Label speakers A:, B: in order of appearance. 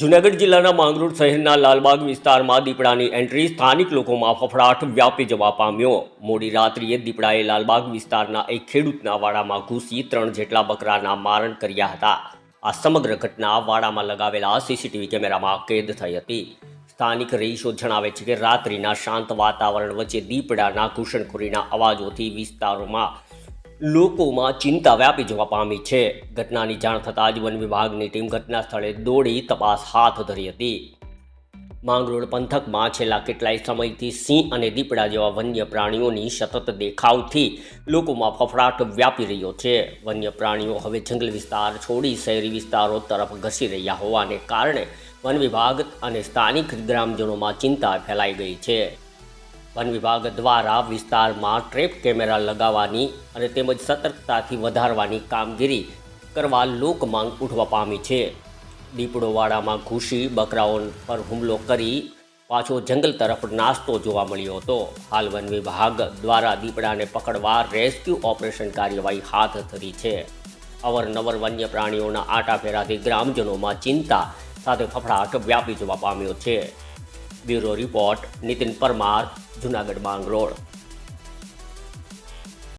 A: જૂનાગઢ જિલ્લાના માંગરોળ શહેરના લાલબાગ વિસ્તારમાં દીપડાની એન્ટ્રી સ્થાનિક લોકોમાં ફફડાટ વ્યાપી જવા પામ્યો. મોડી રાત્રિએ દીપડાએ લાલબાગ વિસ્તારના એક ખેડૂતના વાડામાં ઘૂસી ત્રણ જેટલા બકરાના મારણ કર્યા હતા. આ સમગ્ર ઘટના વાડામાં લગાવેલા સીસીટીવી કેમેરામાં કેદ થઈ હતી. સ્થાનિક રહીશો જણાવે છે કે રાત્રિના શાંત વાતાવરણ વચ્ચે દીપડાના ઘૂસણખોરીના અવાજોથી વિસ્તારોમાં લોકોમાં ચિંતા વ્યાપી જવા પામી છે. ઘટનાની જાણ થતાં જ વન વિભાગની ટીમ ઘટના સ્થળે દોડી તપાસ હાથ ધરી હતી. માંગરોળ પંથકમાં છેલ્લા કેટલાય સમયથી સિંહ અને દીપડા જેવા વન્ય પ્રાણીઓની સતત દેખાવથી લોકોમાં ફફડાટ વ્યાપી રહ્યો છે. વન્ય પ્રાણીઓ હવે જંગલ વિસ્તાર છોડી શહેરી વિસ્તારો તરફ ઘસી રહ્યા હોવાને કારણે વન વિભાગ અને સ્થાનિક ગ્રામજનોમાં ચિંતા ફેલાઈ ગઈ છે. વન વિભાગ દ્વારા વિસ્તારમાં ટ્રેપ કેમેરા લગાવવાની અને તેમજ સતર્કતાથી વધારવાની કામગીરી કરવા લોકમાંગ ઉઠવા પામી છે. દીપડોવાડામાં ઘૂસી બકરાઓ પર હુમલો કરી પાછો જંગલ તરફ નાસ્તો જોવા મળ્યો હતો. હાલ વન વિભાગ દ્વારા દીપડાને પકડવા રેસ્ક્યુ ઓપરેશન કાર્યવાહી હાથ ધરી છે. અવરનવર વન્ય પ્રાણીઓના આટાફેરાથી ગ્રામજનોમાં ચિંતા, સાથે ફફડાટ વ્યાપી જવા પામ્યો છે. Bureau report Nitin Parmar Junagadh Mangrol